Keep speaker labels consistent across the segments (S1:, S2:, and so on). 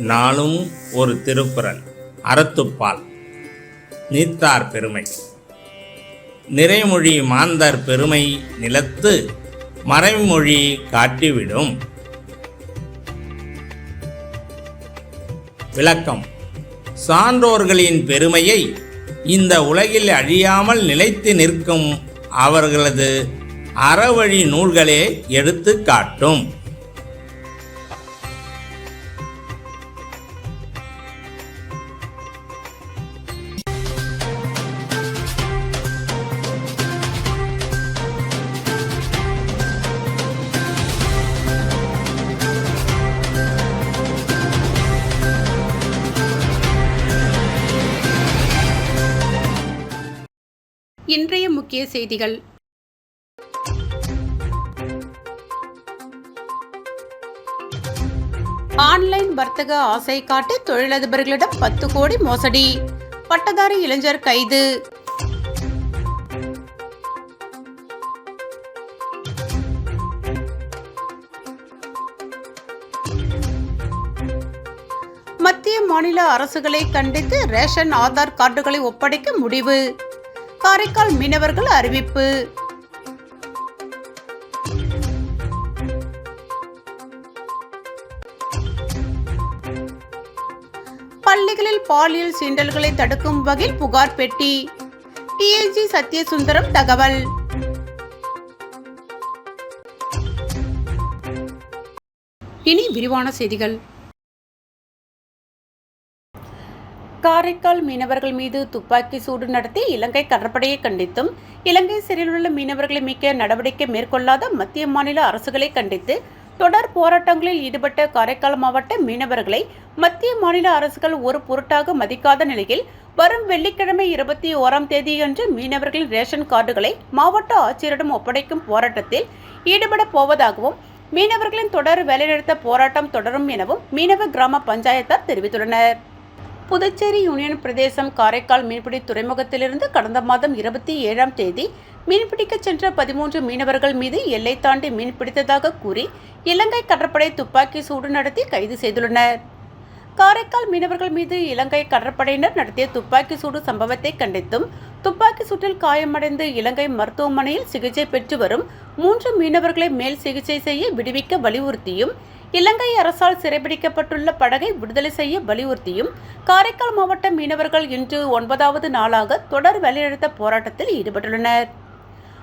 S1: நாளும் ஒரு திருக்குறள் அறத்துப்பால். நீத்தார் பெருமை. நிறைமொழி மாந்தர் பெருமை நிலத்து மறைமொழி காட்டிவிடும். விளக்கம். சான்றோர்களின் பெருமையை இந்த உலகில் அழியாமல் நிலைத்து நிற்கும் அவர்களது அறவழி நூல்களே எடுத்து காட்டும்
S2: இன்றைய முக்கிய செய்திகள். ஆன்லைன் வர்த்தக ஆசை காட்டி தொழிலதிபர்களிடம் பத்து கோடி மோசடி. பட்டதாரி இளைஞர் கைது. மத்திய மாநில அரசுகளை கண்டித்து ரேஷன் ஆதார் கார்டுகளை ஒப்படைக்க முடிவு. காரைக்கால் மீனவர்கள் அறிவிப்பு. பள்ளிகளில் பாலியல் சீண்டல்களை தடுக்கும் வகையில் புகார் பெட்டி. டிஐஜி சத்யசுந்தரம் தகவல். இனி விரிவான செய்திகள். காரைக்கால் மீனவர்கள் மீது துப்பாக்கி சூடு நடத்தி இலங்கை கடற்படையை கண்டித்தும் இலங்கை சிறையில் உள்ள மீனவர்களை மீட்க நடவடிக்கை மேற்கொள்ளாத மத்திய மாநில அரசுகளை கண்டித்து தொடர் போராட்டங்களில் ஈடுபட்ட காரைக்கால் மாவட்ட மீனவர்களை மத்திய மாநில அரசுகள் ஒரு பொருட்டாக மதிக்காத நிலையில் வரும் வெள்ளிக்கிழமை இருபத்தி ஓராம் தேதியன்று மீனவர்களின் ரேஷன் கார்டுகளை மாவட்ட ஆட்சியரிடம் ஒப்படைக்கும் போராட்டத்தில் ஈடுபட போவதாகவும் மீனவர்களின் தொடர் வேலைநிறுத்த போராட்டம் தொடரும் எனவும் மீனவ கிராம பஞ்சாயத்தார் தெரிவித்துள்ளனர். புதுச்சேரி யூனியன் பிரதேசம் காரைக்கால் மீன்பிடி துறைமுகத்திலிருந்து கடந்த மாதம் இருபத்தி ஏழாம் தேதி மீன்பிடிக்க சென்ற பதிமூன்று மீனவர்கள் மீது எல்லை தாண்டி மீன் பிடித்ததாக கூறி இலங்கை கடற்படை துப்பாக்கி சூடு நடத்தி கைது செய்துள்ளனர். காரைக்கால் மீனவர்கள் மீது இலங்கை கடற்படையினர் நடத்திய துப்பாக்கி சூடு சம்பவத்தை கண்டித்தும் துப்பாக்கி சூட்டில் காயமடைந்து இலங்கை மருத்துவமனையில் சிகிச்சை பெற்று வரும் மூன்று மீனவர்களை மேல் சிகிச்சை செய்ய விடுவிக்க வலியுறுத்தியும் இலங்கை அரசால் சிறைபிடிக்கப்பட்டுள்ள படகை விடுதலை செய்ய வலியுறுத்தியும் காரைக்கால் மாவட்ட மீனவர்கள் இன்று ஒன்பதாவது நாளாக தொடர் வேலைநிறுத்த போராட்டத்தில் ஈடுபட்டுள்ளனர்.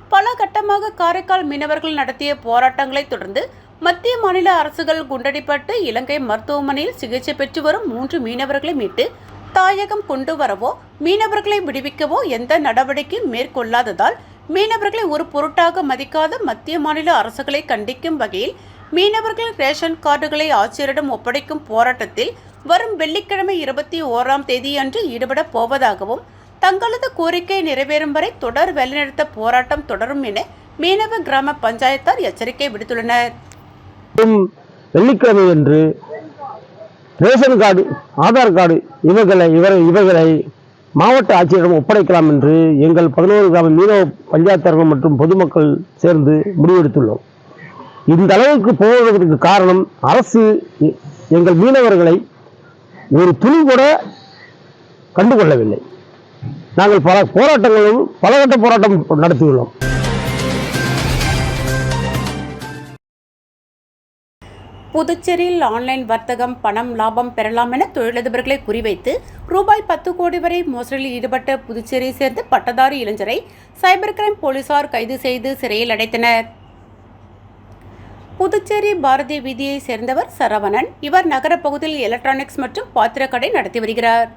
S2: பல கட்டமாக காரைக்கால் மீனவர்கள் நடத்திய போராட்டங்களை தொடர்ந்து மத்திய மாநில அரசுகள் குண்டடிப்பட்டு இலங்கை மருத்துவமனையில் சிகிச்சை பெற்று வரும் மூன்று மீனவர்களை மீட்டு தாயகம் கொண்டு வரவோ மீனவர்களை விடுவிக்கவோ எந்த நடவடிக்கையும் மேற்கொள்ளாததால் மீனவர்களை ஒரு பொருட்டாக மதிக்காத மத்திய மாநில அரசுகளை கண்டிக்கும் வகையில் மீனவர்கள் ரேஷன் கார்டுகளை ஆட்சியரிடம் ஒப்படைக்கும் போராட்டத்தில் வரும் வெள்ளிக்கிழமை இருபத்தி ஓராம் தேதியன்று ஈடுபட போவதாகவும் தங்களது கோரிக்கை நிறைவேறும் வரை தொடர் வேலைநிறுத்த போராட்டம் தொடரும் என மீனவ கிராம பஞ்சாயத்தார் எச்சரிக்கை விடுத்துள்ளனர்.
S3: வெள்ளிக்கிழமை அன்று ரேஷன் கார்டு ஆதார் கார்டு இவைகளை இவரை இவைகளை மாவட்ட ஆட்சியரிடம் ஒப்படைக்கலாம் என்று எங்கள் பதினோரு கிராம மீனவ பஞ்சாயத்தர்கள் மற்றும் பொதுமக்கள் சேர்ந்து முடிவெடுத்துள்ளோம். இந்த அளவுக்கு போவதற்கு காரணம் அரசு எங்கள் மீனவர்களை ஒரு துணி கூட கண்டுகொள்ளவில்லை. நாங்கள் பல போராட்டங்களும் பலகட்ட போராட்டம் நடத்தியுள்ளோம்.
S2: புதுச்சேரியில் ஆன்லைன் வர்த்தகம் பணம் லாபம் பெறலாம் என தொழிலதிபர்களை குறிவைத்து ரூபாய் பத்து கோடி வரை மோசடியில் ஈடுபட்ட புதுச்சேரியை சேர்ந்த பட்டதாரி இளைஞரை சைபர் கிரைம் போலீசார் கைது செய்து சிறையில் அடைத்தனர். புதுச்சேரி பாரதி வீதியை சேர்ந்தவர் சரவணன். இவர் நகர பகுதியில் எலக்ட்ரானிக்ஸ் மற்றும் பாத்திரக்கடை நடத்தி வருகிறார்.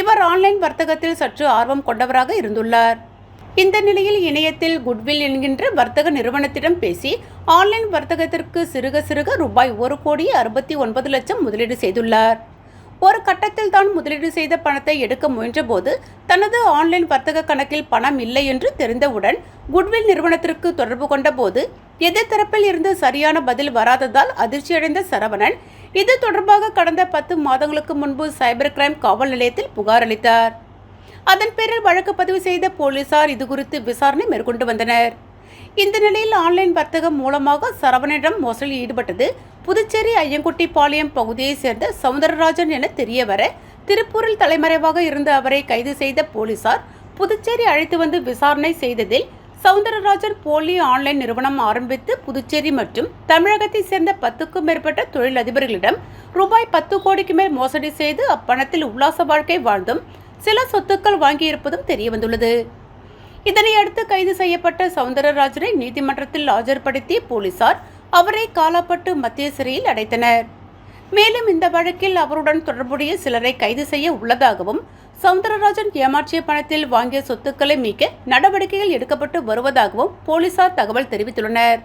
S2: இவர் ஆன்லைன் வர்த்தகத்தில் சற்று ஆர்வம் கொண்டவராக இருந்துள்ளார். இந்த நிலையில் இணையத்தில் குட்வில் என்கின்ற வர்த்தக நிறுவனத்திடம் பேசி ஆன்லைன் வர்த்தகத்திற்கு சிறுக சிறுக ரூபாய் ஒரு கோடி அறுபத்தி ஒன்பது லட்சம் முதலீடு செய்துள்ளார். ஒரு கட்டத்தில் தான் முதலீடு செய்த பணத்தை எடுக்க முயன்றபோது தனது ஆன்லைன் வர்த்தக கணக்கில் பணம் இல்லை என்று தெரிந்தவுடன் குட்வில் நிறுவனத்திற்கு தொடர்பு கொண்டபோது எதிர்த்தரப்பில் இருந்து சரியான பதில் வராததால் அதிர்ச்சியடைந்த சரவணன் இது தொடர்பாக கடந்த பத்து மாதங்களுக்கு முன்பு சைபர் கிரைம் காவல் நிலையத்தில் புகார் அளித்தார். அதன் பேரில் வழக்கு பதிவு செய்த போலீசார் இதுகுறித்து விசாரணை மேற்கொண்டு வந்தனர். இந்த நிலையில் ஆன்லைன் வர்த்தகம் மூலமாக சரவணனிடம் மோசடியில் ஈடுபட்டது. புதுச்சேரி ஐயங்குட்டிப்பாளையம் பகுதியைச் சேர்ந்த சவுந்தரராஜன் என தெரியவர திருப்பூரில் தலைமறைவாக இருந்த அவரை கைது செய்த போலீசார் புதுச்சேரி அழைத்து வந்து விசாரணை செய்ததில் சவுந்தரராஜன் போலி ஆன்லைன் நிறுவனம் ஆரம்பித்து புதுச்சேரி மற்றும் தமிழகத்தைச் சேர்ந்த பத்துக்கும் மேற்பட்ட தொழிலதிபர்களிடம் ரூபாய் பத்து கோடிக்கு மேல் மோசடி செய்து அப்பணத்தில் உல்லாச வாழ்க்கை வாழ்ந்தும் சில சொத்துக்கள் வாங்கியிருப்பதும் தெரியவந்துள்ளது. இதனையடுத்து கைது செய்யப்பட்ட சவுந்தரராஜனை நீதிமன்றத்தில் ஆஜர்படுத்திய போலீசார் அவரை காலாப்பட்டு மத்திய சிறையில் அடைத்தனர். மேலும் இந்த வழக்கில் அவருடன் தொடர்புடைய சிலரை கைது செய்ய உள்ளதாகவும் சவுந்தரராஜன் ஏமாற்றிய பணத்தில் வாங்கிய சொத்துக்களை மீட்க நடவடிக்கைகள் எடுக்கப்பட்டு வருவதாகவும் போலீசார் தகவல் தெரிவித்துள்ளனர்.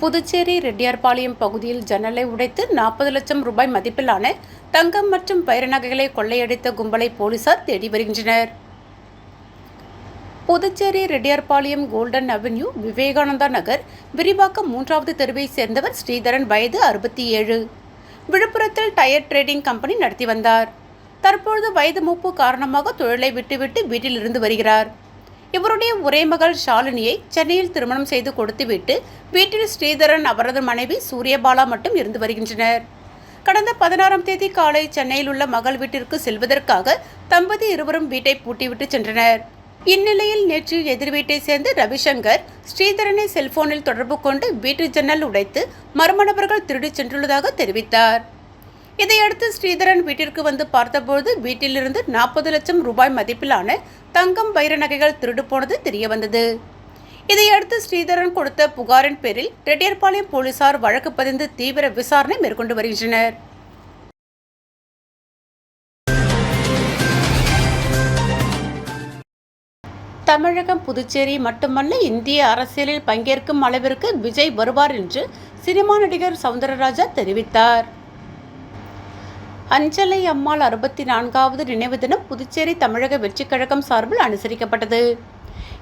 S2: புதுச்சேரி ரெட்டியார்பாளையம் பகுதியில் ஜன்னலை உடைத்து நாற்பது லட்சம் ரூபாய் மதிப்பிலான தங்கம் மற்றும் வைர நகைகளை கொள்ளையடித்த கும்பலை போலீசார் தேடி வருகின்றனர். புதுச்சேரி ரெட்டியார்பாளையம் கோல்டன் அவென்யூ விவேகானந்தா நகர் விரிவாக்கம் மூன்றாவது தெருவை சேர்ந்தவர் ஸ்ரீதரன் வயது அறுபத்தி ஏழு. விழுப்புரத்தில் டயர் ட்ரேடிங் கம்பெனி நடத்தி வந்தார். தற்பொழுது வயது மூப்பு காரணமாக தொழிலை விட்டுவிட்டு வீட்டில் இருந்து வருகிறார். இவருடைய ஒரே மகள் ஷாலினியை சென்னையில் திருமணம் செய்து கொடுத்துவிட்டு வீட்டில் ஸ்ரீதரன் அவரது மனைவி சூரியபாலா மட்டும் இருந்து வருகின்றனர். கடந்த பதினாறாம் தேதி காலை சென்னையில் உள்ள மகள் வீட்டிற்கு செல்வதற்காக தம்பதி இருவரும் வீட்டை பூட்டிவிட்டு சென்றனர். இந்நிலையில் நேற்று எதிர் வீட்டை சேர்ந்த ரவிசங்கர் ஸ்ரீதரனை செல்போனில் தொடர்பு கொண்டு வீட்டு ஜன்னல் உடைத்து மர்ம நபர்கள் திருடிச் சென்றுள்ளதாக தெரிவித்தார். இதையடுத்து ஸ்ரீதரன் வீட்டிற்கு வந்து பார்த்தபோது வீட்டிலிருந்து நாற்பது லட்சம் ரூபாய் மதிப்பிலான தங்கம் வைர நகைகள் திருடு போனது தெரியவந்தது. இதையடுத்து ஸ்ரீதரன் கொடுத்த புகாரின் பேரில் ரெட்டியர்பாளையம் போலீசார் வழக்கு பதிந்து தீவிர விசாரணை மேற்கொண்டு வருகின்றனர். தமிழகம் புதுச்சேரி மட்டுமல்ல இந்திய அரசியலில் பங்கேற்கும் அளவிற்கு விஜய் வருவார் என்று சினிமா நடிகர் சவுந்தரராஜா தெரிவித்தார். அஞ்சலை அம்மாள் அறுபத்தி நான்காவது நினைவு தினம் புதுச்சேரி தமிழக வெற்றிக் கழகம் சார்பில் அனுசரிக்கப்பட்டது.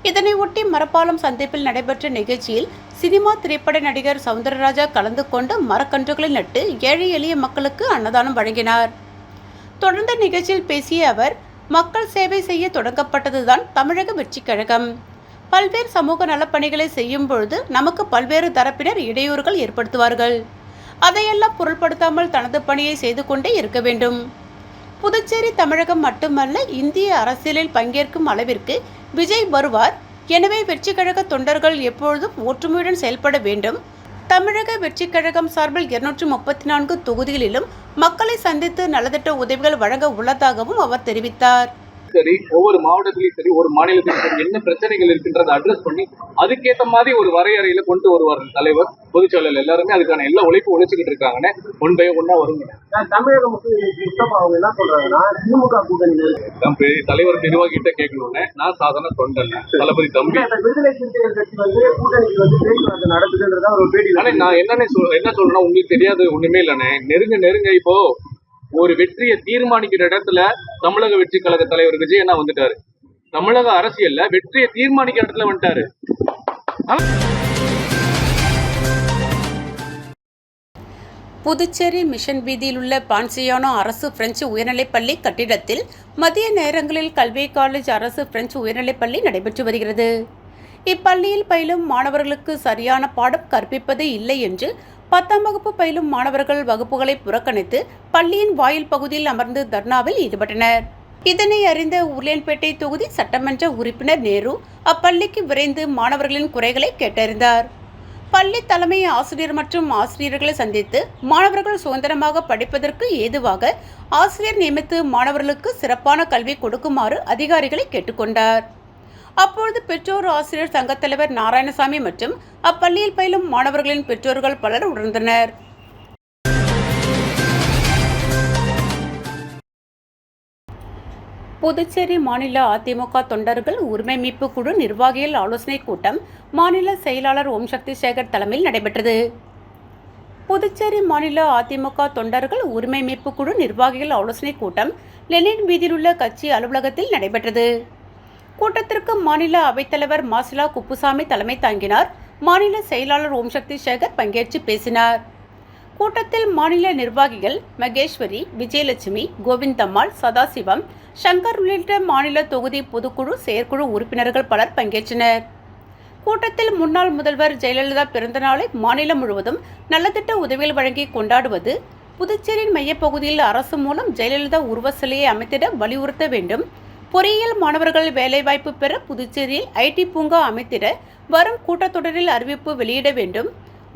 S2: இதனை ஒட்டி மரப்பாலம் சந்திப்பில் நடைபெற்ற நிகழ்ச்சியில் சினிமா திரைப்பட நடிகர் சவுந்தரராஜா கலந்து கொண்டு மரக்கன்றுகளை நட்டு ஏழை எளிய மக்களுக்கு அன்னதானம் வழங்கினார். தொடர்ந்த நிகழ்ச்சியில் பேசிய அவர் மக்கள் சேவை செய்ய தொடங்கப்பட்டதுதான் தமிழக வெற்றிக் கழகம். பல்வேறு சமூக நலப்பணிகளை செய்யும் பொழுது நமக்கு பல்வேறு தரப்பினர் இடையூறுகள் ஏற்படுத்துவார்கள். அதையெல்லாம் பொருட்படுத்தாமல் தனது பணியை செய்து கொண்டே இருக்க வேண்டும். புதுச்சேரி தமிழகம் மட்டுமல்ல இந்திய அரசியலில் பங்கேற்கும் அளவிற்கு விஜய் வருவார். எனவே வெற்றி கழக தொண்டர்கள் எப்பொழுதும் ஒற்றுமையுடன் செயல்பட வேண்டும். தமிழக வெற்றி கழகம் சார்பில் இருநூற்றி முப்பத்தி நான்கு தொகுதிகளிலும் மக்களை சந்தித்து நலத்திட்ட உதவிகள் வழங்க உள்ளதாகவும் அவர் தெரிவித்தார்.
S4: சரி ஒவ்வொரு மாவட்டத்திலையும் சரி ஒரு மாநிலத்திலும் சரி என்ன பிரச்சனைகள் இருக்கின்றதை அட்ரஸ் பண்ணி அதுக்கேத்த மாதிரி ஒரு வரையறையில கொண்டு வருவார் தலைவர் பொதுச்செயலர் எல்லாருமே அதுக்கான எல்லா உழைப்பு உழைச்சிக்கிட்டு இருக்காங்கன்னு ஒன் பை ஒன்னா வருங்க
S5: தமிழக அவங்க என்ன சொல்றாங்கன்னா திமுக
S4: பெரிய தலைவர் நிர்வாகிகிட்ட கேட்கணும்னு நான் சாதாரண தொண்டன் தளபதி தம்பி.
S5: விடுதலை சிறுத்தைகள் கட்சி வந்து கூட்டணிக்கு வந்து பேச்சுவார்த்தை நடத்துதுன்றதா ஒரு பேட்டி
S4: ஆனா நான் என்னன்னு என்ன சொல்றேன்னா உங்களுக்கு தெரியாது ஒண்ணுமே இல்லைண்ணே. நெருங்க நெருங்க இப்போ ஒரு வெற்றியை தீர்மானிக்கிற இடத்துல தமிழக வெற்றி கழக தலைவர் விஜய் வந்துட்டாரு. தமிழக அரசியல்ல வெற்றியை தீர்மானிக்கிற இடத்துல வந்துட்டாரு.
S2: புதுச்சேரி மிஷன் வீதியில் உள்ள பான்சியானோ அரசு பிரெஞ்சு உயர்நிலைப்பள்ளி கட்டிடத்தில் மதிய நேரங்களில் கல்வி காலேஜ் அரசு பிரெஞ்சு உயர்நிலைப்பள்ளி நடைபெற்று வருகிறது. இப்பள்ளியில் பயிலும் மாணவர்களுக்கு சரியான பாடம் கற்பிப்பது இல்லை என்று பத்தாம் வகுப்பு பயிலும் மாணவர்கள் வகுப்புகளை புறக்கணித்து பள்ளியின் வாயில் பகுதியில் அமர்ந்து தர்ணாவில் ஈடுபட்டனர். இதனை அறிந்த உருளையன்பேட்டை தொகுதி சட்டமன்ற உறுப்பினர் நேரு அப்பள்ளிக்கு விரைந்து மாணவர்களின் குறைகளை கேட்டறிந்தார். பள்ளி தலைமை ஆசிரியர் மற்றும் ஆசிரியர்களை சந்தித்து மாணவர்கள் சுதந்திரமாக படிப்பதற்கு ஏதுவாக ஆசிரியர் நியமித்து மாணவர்களுக்கு சிறப்பான கல்வி கொடுக்குமாறு அதிகாரிகளை கேட்டுக்கொண்டார். அப்பொழுது பெற்றோர் ஆசிரியர் சங்கத் தலைவர் நாராயணசாமி மற்றும் அப்பள்ளியில் பயிலும் மாணவர்களின் பெற்றோர்கள் பலர் உணர்ந்தனர். புதுச்சேரி மாநில அதிமுக தொண்டர்கள் உரிமை மீட்பு குழு நிர்வாகிகள் ஆலோசனை கூட்டம் மாநில செயலாளர் ஓம் சக்தி சேகர் தலைமையில் நடைபெற்றது. புதுச்சேரி மாநில அதிமுக தொண்டர்கள் உரிமை மீட்பு குழு நிர்வாகிகள் ஆலோசனை கூட்டம் லெனின் வீதியில் உள்ள கட்சி அலுவலகத்தில் நடைபெற்றது. கூட்டத்திற்கு மாநில அவைத்தலைவர் மாசிலா குப்புசாமி தலைமை தாங்கினார். மாநில செயலாளர் ஓம் சக்தி சேகர் பங்கேற்று பேசினார். கூட்டத்தில் மாநில நிர்வாகிகள் மகேஸ்வரி விஜயலட்சுமி கோவிந்தம்மாள் சதாசிவம் சங்கர் உள்ளிட்ட மாநில தொகுதி பொதுக்குழு செயற்குழு உறுப்பினர்கள் பலர் பங்கேற்றனர். கூட்டத்தில் முன்னாள் முதல்வர் ஜெயலலிதா பிறந்தநாளை மாநிலம் முழுவதும் நலத்திட்ட உதவிகள் வழங்கி கொண்டாடுவது புதுச்சேரியின் மையப்பகுதியில் அரசு மூலம் ஜெயலலிதா உருவ சிலையை அமைத்திட வலியுறுத்த வேண்டும் பொறியியல் மாணவர்கள் வேலைவாய்ப்பு பெற புதுச்சேரியில் ஐடி பூங்கா அமைத்திட வரும் கூட்டத்தொடரில் அறிவிப்பு வெளியிட வேண்டும்.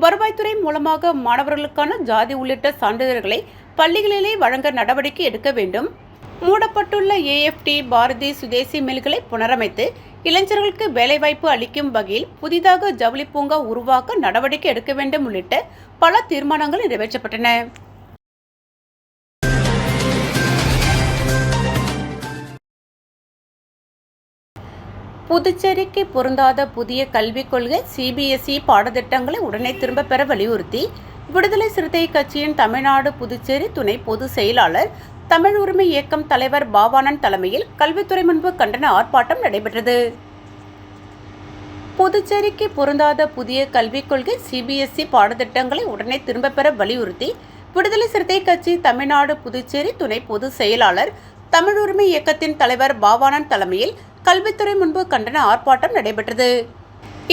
S2: வருவாய்த்துறை மூலமாக மாணவர்களுக்கான ஜாதி உள்ளிட்ட சான்றிதழ்களை பள்ளிகளிலே வழங்க நடவடிக்கை எடுக்க வேண்டும். மூடப்பட்டுள்ள ஏஎஃப்டி பாரதி சுதேசி மில்களை புனரமைத்து இளைஞர்களுக்கு வேலைவாய்ப்பு அளிக்கும் வகையில் புதிதாக ஜவுளி பூங்கா உருவாக்க நடவடிக்கை எடுக்க வேண்டும் உள்ளிட்ட பல தீர்மானங்கள் நிறைவேற்றப்பட்டன. புதுச்சேரிக்கு பொருந்தாத புதிய கல்விக் கொள்கை சிபிஎஸ்இ பாடத்திட்டங்களை உடனே திரும்பப் பெற வலியுறுத்தி விடுதலை சிறுத்தை கட்சியின் தமிழ்நாடு புதுச்சேரி துணை பொதுச் செயலாளர் தமிழ் உரிமை இயக்கம் தலைவர் பாவானன் தலைமையில் கல்வித்துறை முன்பு கண்டன ஆர்ப்பாட்டம் நடைபெற்றது. புதுச்சேரிக்கு பொருந்தாத புதிய கல்விக் கொள்கை சிபிஎஸ்இ பாடத்திட்டங்களை உடனே திரும்பப் பெற வலியுறுத்தி விடுதலை சிறுத்தை கட்சி தமிழ்நாடு புதுச்சேரி துணை பொதுச் செயலாளர் தமிழ் உரிமை இயக்கத்தின் தலைவர் பாவானன் தலைமையில் கல்வித்துறை முன்பு கண்டன ஆர்ப்பாட்டம் நடைபெற்றது.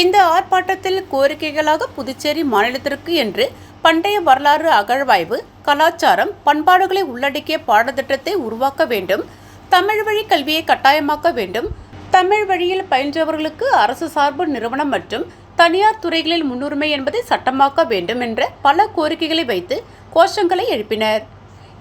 S2: இந்த ஆர்ப்பாட்டத்தில் கோரிக்கைகளாக புதுச்சேரி மாநிலத்திற்கு என்று பண்டைய வரலாறு அகழ்வாய்வு கலாச்சாரம் பண்பாடுகளை உள்ளடக்கிய பாடத்திட்டத்தை உருவாக்க வேண்டும் தமிழ் வழி கல்வியை கட்டாயமாக்க வேண்டும் தமிழ் வழியில் பயின்றவர்களுக்கு அரசு சார்பு நிறுவனம் மற்றும் தனியார் துறைகளில் முன்னுரிமை என்பதை சட்டமாக்க வேண்டும் என்ற பல கோரிக்கைகளை வைத்து கோஷங்களை எழுப்பினர்.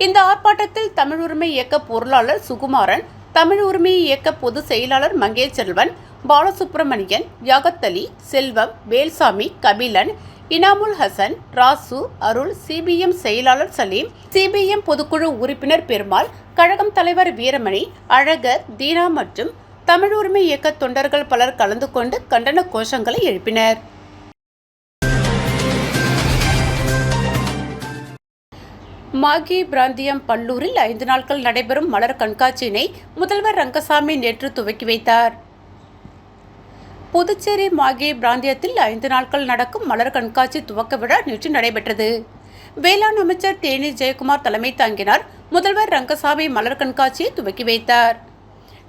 S2: இந்த ஆர்ப்பாட்டத்தில் தமிழ் உரிமை இயக்க பொருளாளர் சுகுமாரன் தமிழ் உரிமை இயக்க பொதுச் செயலாளர் மங்கேஷ் செல்வன் பாலசுப்ரமணியன் யாகத்தலி செல்வம் வேல்சாமி கபிலன் இனாமுல் ஹசன் ராசு அருள் சிபிஎம் செயலாளர் சலீம் சிபிஎம் பொதுக்குழு உறுப்பினர் பெருமாள் கழகம் தலைவர் வீரமணி அழகர் தீனா மற்றும் தமிழ் உரிமை இயக்க தொண்டர்கள் பலர் கலந்து கொண்டு கண்டன கோஷங்களை எழுப்பினர். மாகி பிராந்தியம் பல்லூரில் ஐந்து நாட்கள் நடைபெறும் மலர் கண்காட்சியினை முதல்வர் ரங்கசாமி நேற்று துவக்கி வைத்தார். புதுச்சேரி மாகி பிராந்தியத்தில் ஐந்து நாட்கள் நடக்கும் மலர் கண்காட்சி துவக்க விழா நேற்று நடைபெற்றது. வேளாண் அமைச்சர் தேனி ஜெயக்குமார் தலைமை தாங்கினார். முதல்வர் ரங்கசாமி மலர் கண்காட்சியை துவக்கி வைத்தார்.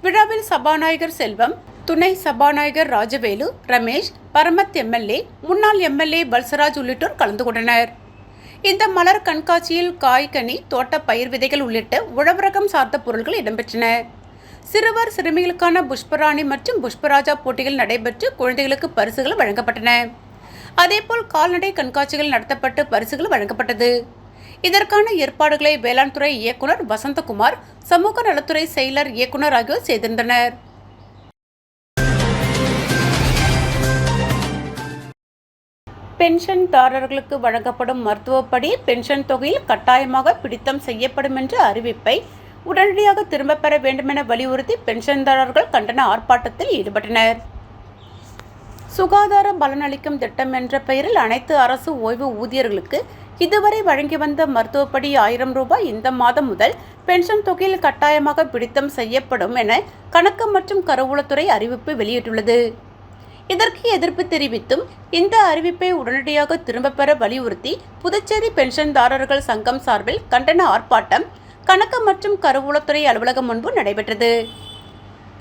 S2: விழாவில் சபாநாயகர் செல்வம் துணை சபாநாயகர் ராஜவேலு ரமேஷ் பரமத் எம்எல்ஏ முன்னாள் எம்எல்ஏ பல்சராஜ் உள்ளிட்டோர் கலந்து கொண்டனர். இந்த மலர் கண்காட்சியில் காய் கனி தோட்ட பயிர் விதைகள் உள்ளிட்ட உழவரகம் சார்ந்த பொருட்கள் இடம்பெற்றன. சிறுவர் சிறுமிகளுக்கான புஷ்பராணி மற்றும் புஷ்பராஜா போட்டிகள் நடைபெற்று குழந்தைகளுக்கு பரிசுகள் வழங்கப்பட்டன. அதேபோல் கால்நடை கண்காட்சிகள் நடத்தப்பட்டு பரிசுகள் வழங்கப்பட்டது. இதற்கான ஏற்பாடுகளை வேளாண் துறை இயக்குனர் வசந்தகுமார் சமூக நலத்துறை செயலர் இயக்குனர் ஆகியோர் செய்திருந்தனர். பென்ஷன்தாரர்களுக்கு வழங்கப்படும் மருத்துவப்படி பென்ஷன் தொகையில் கட்டாயமாக பிடித்தம் செய்யப்படும் என்ற அறிவிப்பை உடனடியாக திரும்பப் பெற வேண்டுமென வலியுறுத்தி பென்ஷன்தாரர்கள் கண்டன ஆர்ப்பாட்டத்தில் ஈடுபட்டனர். சுகாதார பலனளிக்கும் திட்டம் என்ற பெயரில் அனைத்து அரசு ஓய்வு ஊதியர்களுக்கு இதுவரை வழங்கி வந்த மருத்துவப்படி ஆயிரம் ரூபாய் இந்த மாதம் முதல் பென்ஷன் தொகையில் கட்டாயமாக பிடித்தம் செய்யப்படும் என கணக்கு மற்றும் கருவூலத்துறை அறிவிப்பு வெளியிட்டுள்ளது. இதற்கு எதிர்ப்பு தெரிவித்தும் இந்த அறிவிப்பை உடனடியாக திரும்பப் பெற வலியுறுத்தி புதுச்சேரி பென்ஷன்தாரர்கள் சங்கம் சார்பில் கண்டன ஆர்ப்பாட்டம் கணக்கு மற்றும் கருவூலத்துறை அலுவலகம் முன்பு நடைபெற்றது.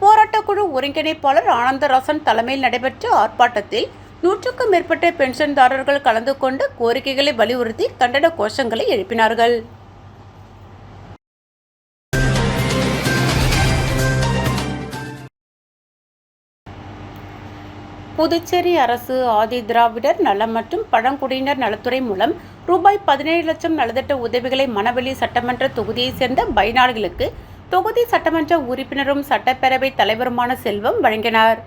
S2: போராட்டக்குழு ஒருங்கிணைப்பாளர் ஆனந்தராசன் தலைமையில் நடைபெற்ற ஆர்ப்பாட்டத்தில் நூற்றுக்கும் மேற்பட்ட பென்ஷன்தாரர்கள் கலந்து கொண்டு கோரிக்கைகளை வலியுறுத்தி கண்டன கோஷங்களை எழுப்பினார்கள். புதுச்சேரி அரசு ஆதி திராவிடர் நலம் மற்றும் பழங்குடியினர் நலத்துறை மூலம் ரூபாய் பதினேழு லட்சம் நலத்திட்ட உதவிகளை மணவெளி சட்டமன்ற தொகுதியைச் சேர்ந்த பயனாளிகளுக்கு தொகுதி சட்டமன்ற உறுப்பினரும் சட்டப்பேரவை தலைவருமான செல்வம் வழங்கினார்.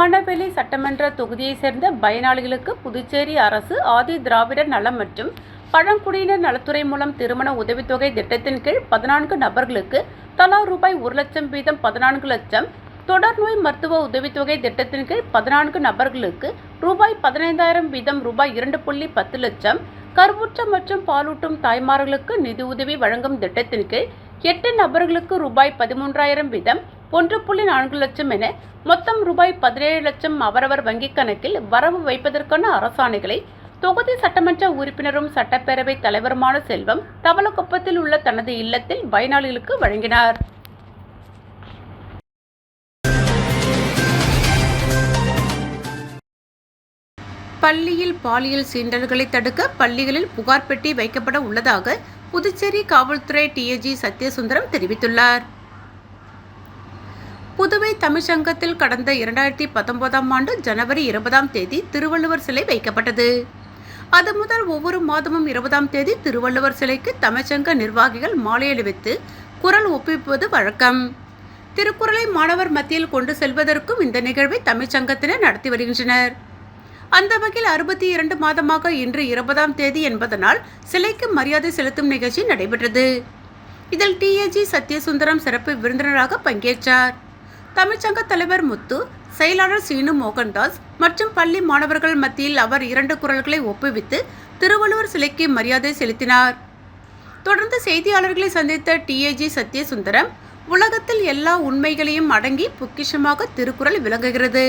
S2: மணவெளி சட்டமன்ற தொகுதியைச் சேர்ந்த பயனாளிகளுக்கு புதுச்சேரி அரசு ஆதி திராவிடர் நலம் மற்றும் பழங்குடியினர் நலத்துறை மூலம் திருமண உதவித்தொகை திட்டத்தின் கீழ் பதினான்கு நபர்களுக்கு தலா ரூபாய் ஒரு லட்சம் வீதம் பதினான்கு லட்சம் தொடர்நோய் மருத்துவ உதவித்தொகை திட்டத்தின் கீழ் பதினான்கு நபர்களுக்கு ரூபாய் பதினைந்தாயிரம் வீதம் ரூபாய் இரண்டு புள்ளி பத்து லட்சம் கருவுற்ற மற்றும் பாலூட்டும் தாய்மார்களுக்கு நிதி உதவி வழங்கும் திட்டத்தின் கீழ் எட்டு நபர்களுக்கு ரூபாய் பதிமூன்றாயிரம் வீதம் ஒன்று புள்ளி நான்கு லட்சம் என மொத்தம் ரூபாய் பதினேழு லட்சம் அவரவர் வங்கிக் கணக்கில் வரவு வைப்பதற்கான அரசாணைகளை தொகுதி சட்டமன்ற உறுப்பினரும் சட்டப்பேரவை தலைவருமான செல்வம் தவளக்குப்பத்தில் உள்ள தனது இல்லத்தில் பயனாளிகளுக்கு வழங்கினார். பள்ளியில் பாலியல் சீண்டல்களை தடுக்க பள்ளிகளில் புகார் பெட்டி வைக்கப்பட உள்ளதாக புதுச்சேரி காவல்துறை டிஏஜி சத்யசுந்தரம் தெரிவித்துள்ளார். புதுவை தமிழ்ச்சங்கத்தில் கடந்த இரண்டாயிரத்தி பத்தொன்பதாம் ஆண்டு ஜனவரி இருபதாம் தேதி திருவள்ளுவர் சிலை வைக்கப்பட்டது. அது முதல் ஒவ்வொரு மாதமும் இருபதாம் தேதி திருவள்ளுவர் சிலைக்கு தமிழ்ச்சங்க நிர்வாகிகள் மாலை அணிவித்து குரல் ஒப்பிப்பது வழக்கம். திருக்குறளை மாணவர் மத்தியில் கொண்டு செல்வதற்கும் இந்த நிகழ்வை தமிழ்ச்சங்கத்தினர் நடத்தி வருகின்றனர். அந்த வகையில் அறுபத்தி இரண்டு மாதமாக இன்று இருபதாம் தேதி என்பதனால் சிலைக்கு மரியாதை செலுத்தும் நிகழ்ச்சி நடைபெற்றது. இதில் டிஏஜி சத்யசுந்தரம் சிறப்பு விருந்தினராக பங்கேற்றார். தமிழ்ச்சங்க தலைவர் முத்து செயலாளர் சீனு மோகன்தாஸ் மற்றும் பள்ளி மாணவர்கள் மத்தியில் அவர் இரண்டு குரல்களை ஒப்புவித்து திருவள்ளுவர் சிலைக்கு மரியாதை செலுத்தினார். தொடர்ந்து செய்தியாளர்களை சந்தித்த டிஏஜி சத்யசுந்தரம் உலகத்தில் எல்லா உண்மைகளையும் அடங்கி பொக்கிஷமாக திருக்குறள் விளங்குகிறது.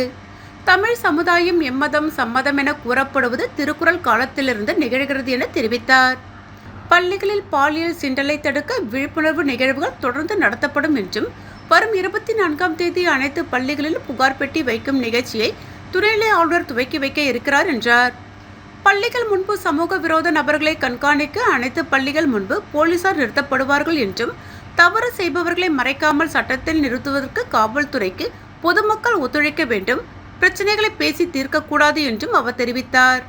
S2: தமிழ் சமுதாயம் எம்மதம் சம்மதம் என கூறப்படுவது திருக்குறள் காலத்திலிருந்து நிகழ்கிறது என தெரிவித்தார். பள்ளிகளில் பாலியல் சிண்டலை தடுக்க விழிப்புணர்வு நிகழ்வுகள் தொடர்ந்து நடத்தப்படும் என்றும் வரும் இருபத்தி நான்காம் தேதி அனைத்து பள்ளிகளிலும் புகார் பெட்டி வைக்கும் நிகழ்ச்சியை துணைநிலை ஆளுநர் துவக்கி வைக்க இருக்கிறார் என்றார். பள்ளிகள் முன்பு சமூக விரோத நபர்களை கண்காணிக்க அனைத்து பள்ளிகள் முன்பு போலீசார் நிறுத்தப்படுவார்கள் என்றும் தவறு செய்பவர்களை மறைக்காமல் சட்டத்தில் நிறுத்துவதற்கு காவல்துறைக்கு பொதுமக்கள் ஒத்துழைக்க வேண்டும் பிரச்சனைகளை பேசி தீர்க்கக்கூடாது என்றும் அவர் தெரிவித்தார்.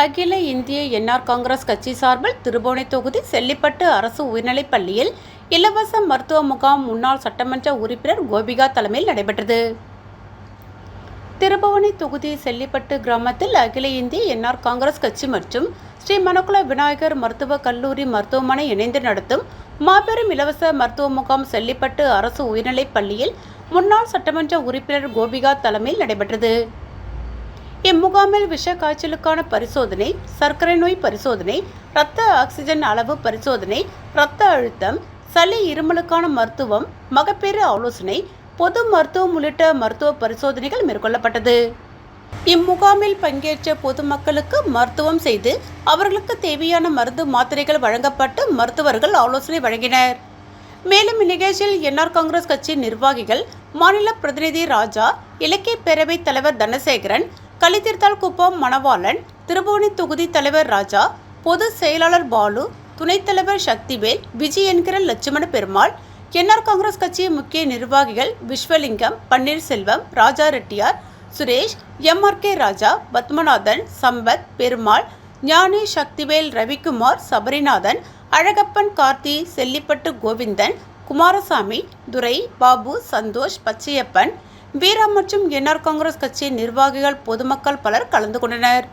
S2: அகில இந்திய என்ஆர் காங்கிரஸ் கட்சி சார்பில் திருபுவனை தொகுதி செல்லிப்பட்டு அரசு உயர்நிலைப் பள்ளியில் இலவச மருத்துவ முகாம் முன்னாள் சட்டமன்ற உறுப்பினர் கோபிகா தலைமையில் நடைபெற்றது. திருபுவனை தொகுதி செல்லிப்பட்டு கிராமத்தில் அகில இந்திய என்ஆர் காங்கிரஸ் கட்சி மற்றும் ஸ்ரீ மணக்குள விநாயகர் மருத்துவக் கல்லூரி மருத்துவமனை இணைந்து நடத்தும் மாபெரும் இலவச மருத்துவ முகாம் செல்லிப்பட்டு அரசு உயர்நிலைப் பள்ளியில் முன்னாள் சட்டமன்ற உறுப்பினர் கோபிகா தலைமையில் நடைபெற்றது. இம்முகாமில் விஷ காய்ச்சலுக்கான பரிசோதனை சர்க்கரை நோய் பரிசோதனை இரத்த ஆக்சிஜன் அளவு பரிசோதனை இரத்த அழுத்தம் சளி இருமலுக்கான மருத்துவம் மகப்பேறு ஆலோசனை பொது மருத்துவம் உள்ளிட்ட மருத்துவ பரிசோதனைகள் மேற்கொள்ளப்பட்டது. இம்முகாமில் பங்கேற்ற பொதுமக்களுக்கு மருத்துவம் செய்து அவர்களுக்கு தேவையான மருந்து மாத்திரைகள் வழங்கப்பட்டு மருத்துவர்கள் ஆலோசனை வழங்கினர். மேலும் இந்நிகழ்ச்சியில் என்ஆர் காங்கிரஸ் கட்சி நிர்வாகிகள் மாநில பிரதிநிதி ராஜா இலக்கிய பேரவைத் தலைவர் தனசேகரன் களித்தீர்த்தால் குப்பம் மணவாளன் திருபுவனி தொகுதி தலைவர் ராஜா பொதுச் செயலாளர் பாலு துணைத் தலைவர் சக்திவேல் விஜய் என்கிற லட்சுமண பெருமாள் என்ஆர் காங்கிரஸ் கட்சியின் முக்கிய நிர்வாகிகள் விஸ்வலிங்கம் பன்னீர்செல்வம் ராஜா ரெட்டியார் சுரேஷ் எம்ஆர்கே ராஜா பத்மநாதன் சம்பத் பெருமாள் ஞானி சக்திவேல் ரவிக்குமார் சபரிநாதன் அழகப்பன் கார்த்தி செல்லிப்பட்டு கோவிந்தன் குமாரசாமி துரை பாபு சந்தோஷ் பச்சையப்பன் வீரா மற்றும் என்ஆர் காங்கிரஸ் கட்சியின் நிர்வாகிகள் பொதுமக்கள் பலர் கலந்து கொண்டனர்.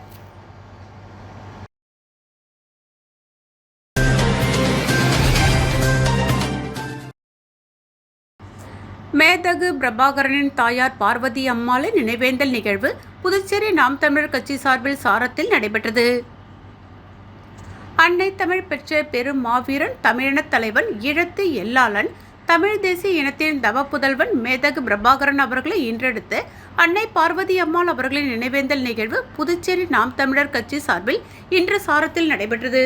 S2: மேதகு பிரபாகரனின் தாயார் பார்வதி அம்மாளை நினைவேந்தல் நிகழ்வு புதுச்சேரி நாம் தமிழர் கட்சி சார்பில் சாரத்தில் நடைபெற்றது. அன்னை தமிழ் பெற்ற பெரும் மாவீரன் தமிழினத் தலைவன் ஈழத்து எல்லாளன் தமிழ் தேசிய இனத்தின் தவ புதல்வன் மேதகு பிரபாகரன் அவர்களை இன்றெடுத்து அன்னை பார்வதி அம்மாள் அவர்களின் நினைவேந்தல் நிகழ்வு புதுச்சேரி நாம் தமிழர் கட்சி சார்பில் இன்று சாரத்தில் நடைபெற்றது.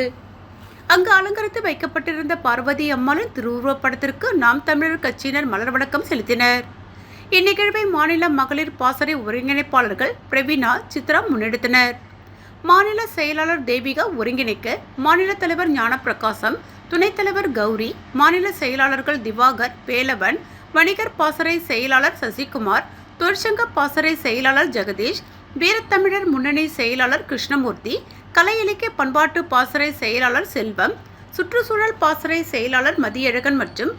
S2: அங்கு அலங்கரித்து வைக்கப்பட்டிருந்த பார்வதி அம்மாளின் திருவுருவப்படத்திற்கு நாம் தமிழர் கட்சியினர் மலர் வணக்கம் செலுத்தினர். இந்நிகழ்வை மாநில மகளிர் பாசறை ஒருங்கிணைப்பாளர்கள் பிரவீனா சித்ரா முன்னெடுத்தனர். மாநில செயலாளர் தேவிகா ஒருங்கிணைக்க மாநில தலைவர் ஞானப்பிரகாசம் துணைத் தலைவர் கௌரி மாநில செயலாளர்கள் திவாகர் வேலவன் வணிகர் பாசறை செயலாளர் சசிகுமார் தொழிற்சங்க பாசறை செயலாளர் ஜெகதீஷ் வீரத்தமிழர் முன்னணி செயலாளர் கிருஷ்ணமூர்த்தி கலை இலக்கிய பண்பாட்டு பாசறை செயலாளர் செல்வம் சுற்றுச்சூழல் பாசறை செயலாளர் மதியழகன் மற்றும்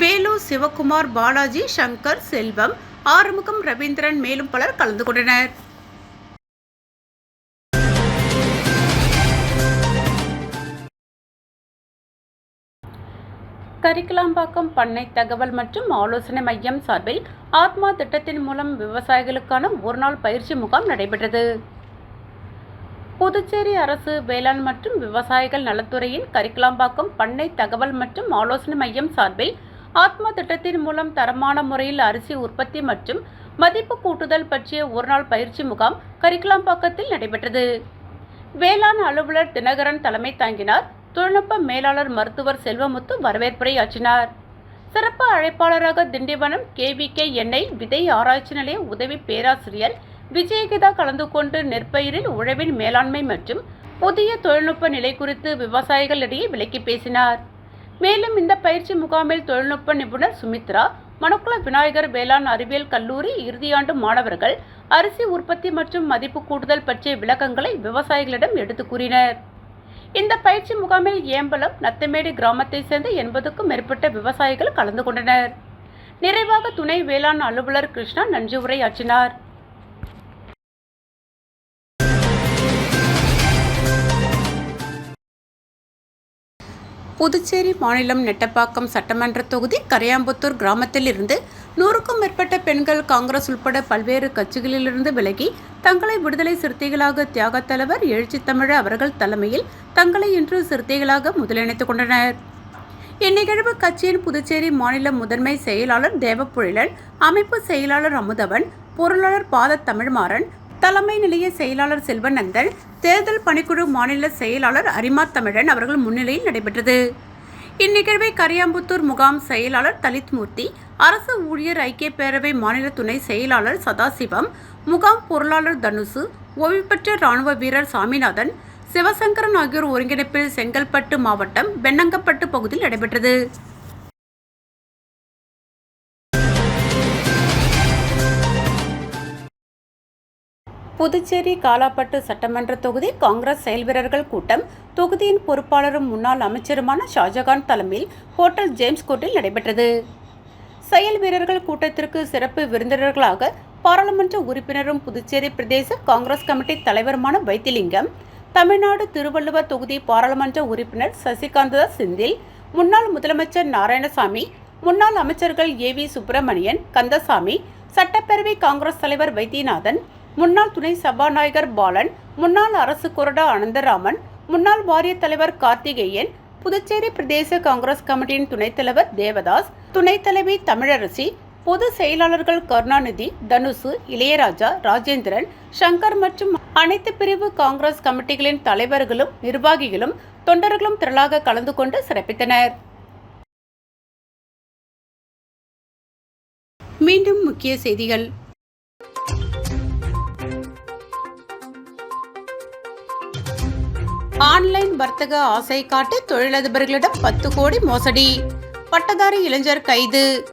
S2: வேலு சிவகுமார் பாலாஜி சங்கர் செல்வம் ஆறுமுகம் ரவீந்திரன் மேலும் பலர் கலந்து கொண்டனர். கரிக்கலாம்பாக்கம் பண்ணை தகவல் மற்றும் ஆலோசனை மையம் சார்பில் ஆத்மா திட்டத்தின் மூலம் விவசாயிகளுக்கான ஒருநாள் பயிற்சி முகாம் நடைபெற்றது. புதுச்சேரி அரசு வேளாண் மற்றும் விவசாயிகள் நலத்துறையின் கரிக்கலாம்பாக்கம் பண்ணை தகவல் மற்றும் ஆலோசனை மையம் சார்பில் ஆத்மா திட்டத்தின் மூலம் தரமான முறையில் அரிசி உற்பத்தி மற்றும் மதிப்பு கூட்டுதல் பற்றிய ஒருநாள் பயிற்சி முகாம் கரிக்கலாம்பாக்கத்தில் நடைபெற்றது. வேளாண் அலுவலர் தினகரன் தலைமை தாங்கினார். தொழில்நுட்ப மேலாளர் மருத்துவர் செல்வமுத்து வரவேற்புரையாற்றினார் சிறப்பு அழைப்பாளராக திண்டிவனம் கேவிகே எண்ணெய் விதை ஆராய்ச்சி நிலைய உதவி பேராசிரியர் விஜயகிதா கலந்து கொண்டு நெற்பயிரில் உழவின் மேலாண்மை மற்றும் புதிய தொழில்நுட்ப நிலை குறித்து விவசாயிகளிடையே விளக்கி பேசினார். மேலும் இந்த பயிற்சி முகாமில் தொழில்நுட்ப நிபுணர் சுமித்ரா மணக்குள விநாயகர் வேளாண் அறிவியல் கல்லூரி இறுதியாண்டு மாணவர்கள் அரிசி உற்பத்தி மற்றும் மதிப்பு கூடுதல் பற்றிய விளக்கங்களை விவசாயிகளிடம் எடுத்துக் கூறினர். இந்த பயிற்சி முகாமில் ஏம்பலம் நத்தமேடு கிராமத்தைச் சேர்ந்த எண்பதுக்கும் மேற்பட்ட விவசாயிகள் கலந்து கொண்டனர். நிறைவாக துணை வேளாண் அலுவலர் கிருஷ்ணா நன்றி உரையாற்றினார். புதுச்சேரி மாநிலம் நெட்டப்பாக்கம் சட்டமன்ற தொகுதி கரையாம்புத்தூர் கிராமத்தில் இருந்து நூறுக்கும் மேற்பட்ட பெண்கள் காங்கிரஸ் உட்பட பல்வேறு கட்சிகளிலிருந்து விலகி தங்களை விடுதலை சிறுத்தைகளாக தியாக தலைவர் எழுச்சி தமிழர் அவர்கள் தலைமையில் தங்களை இன்று சிறுத்தைகளாக முதலிணைத்துக் கொண்டனர். இந்நிகழ்வு கட்சியின் புதுச்சேரி மாநில முதன்மை செயலாளர் தேவப்புழிலன் அமைப்பு செயலாளர் அமுதவன் பொருளாளர் பாத தமிழ்மாறன் தலைமை நிலைய செயலாளர் செல்வநந்தன் தேர்தல் பணிக்குழு மாநில செயலாளர் அரிமா தமிழன் அவர்கள் முன்னிலையில் நடைபெற்றது. இந்நிகழ்வை கரியாம்புத்தூர் முகாம் செயலாளர் தலித் மூர்த்தி அரசு ஊழியர் ஐக்கிய பேரவை மாநில துணை செயலாளர் சதாசிவம் முகாம் பொருளாளர் தனுசு ஓய்வு பெற்ற இராணுவ வீரர் சாமிநாதன் சிவசங்கரன் ஆகியோர் ஒருங்கிணைப்பில் செங்கல்பட்டு மாவட்டம் வெண்ணங்கப்பட்டு பகுதியில் நடைபெற்றது. புதுச்சேரி காலாப்பட்டு சட்டமன்ற தொகுதி காங்கிரஸ் செயல் வீரர்கள் கூட்டம். தொகுதியின் பொறுப்பாளரும் முன்னாள் அமைச்சருமான ஷாஜகான் தலைமையில் ஹோட்டல் ஜேம்ஸ் கோர்ட்டில் நடைபெற்றது. செயல் வீரர்கள் கூட்டத்திற்கு சிறப்பு விருந்தினர்களாக பாராளுமன்ற உறுப்பினரும் புதுச்சேரி பிரதேச காங்கிரஸ் கமிட்டி தலைவருமான வைத்திலிங்கம் தமிழ்நாடு திருவள்ளுவர் தொகுதி பாராளுமன்ற உறுப்பினர் சசிகாந்ததா செந்தில் முன்னாள் முதலமைச்சர் நாராயணசாமி முன்னாள் அமைச்சர்கள் ஏ வி சுப்பிரமணியன் கந்தசாமி சட்டப்பேரவை காங்கிரஸ் தலைவர் வைத்தியநாதன் முன்னாள் துணை சபாநாயகர் பாலன் முன்னாள் அரசு கொறடா அனந்தராமன் முன்னாள் வாரிய தலைவர் கார்த்திகேயன் புதுச்சேரி பிரதேச காங்கிரஸ் கமிட்டியின் துணைத் தலைவர் தேவதாஸ் துணைத் தலைவி தமிழரசி பொது செயலாளர்கள் கருணாநிதி தனுசு இளையராஜா ராஜேந்திரன் சங்கர் மற்றும் அனைத்து பிரிவு காங்கிரஸ் கமிட்டிகளின் தலைவர்களும் நிர்வாகிகளும் தொண்டர்களும் திரளாக கலந்து கொண்டு சிறப்பித்தனர். மீண்டும் முக்கிய செய்திகள். ஆன்லைன் வர்த்தக ஆசை காட்டி தொழிலதிபர்களிடம் பத்து கோடி மோசடி. பட்டதாரி இளைஞர் கைது.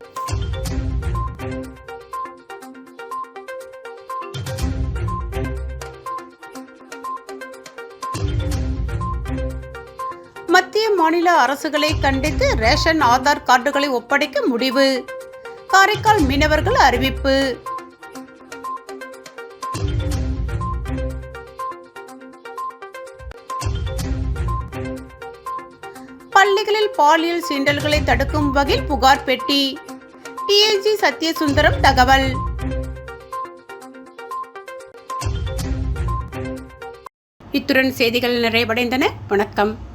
S2: மத்திய மாநில அரசுகளை கண்டித்து ரேஷன் ஆதார் கார்டுகளை ஒப்படைக்க முடிவு. காரைக்கால் மீனவர்கள் அறிவிப்பு. பள்ளிகளில் பாலியல் சீண்டல்களை தடுக்கும் வகையில் புகார் பெட்டி. டிஐஜி சத்யசுந்தரம் தகவல். இத்துடன் செய்திகள் நிறைவடைந்தன. வணக்கம்.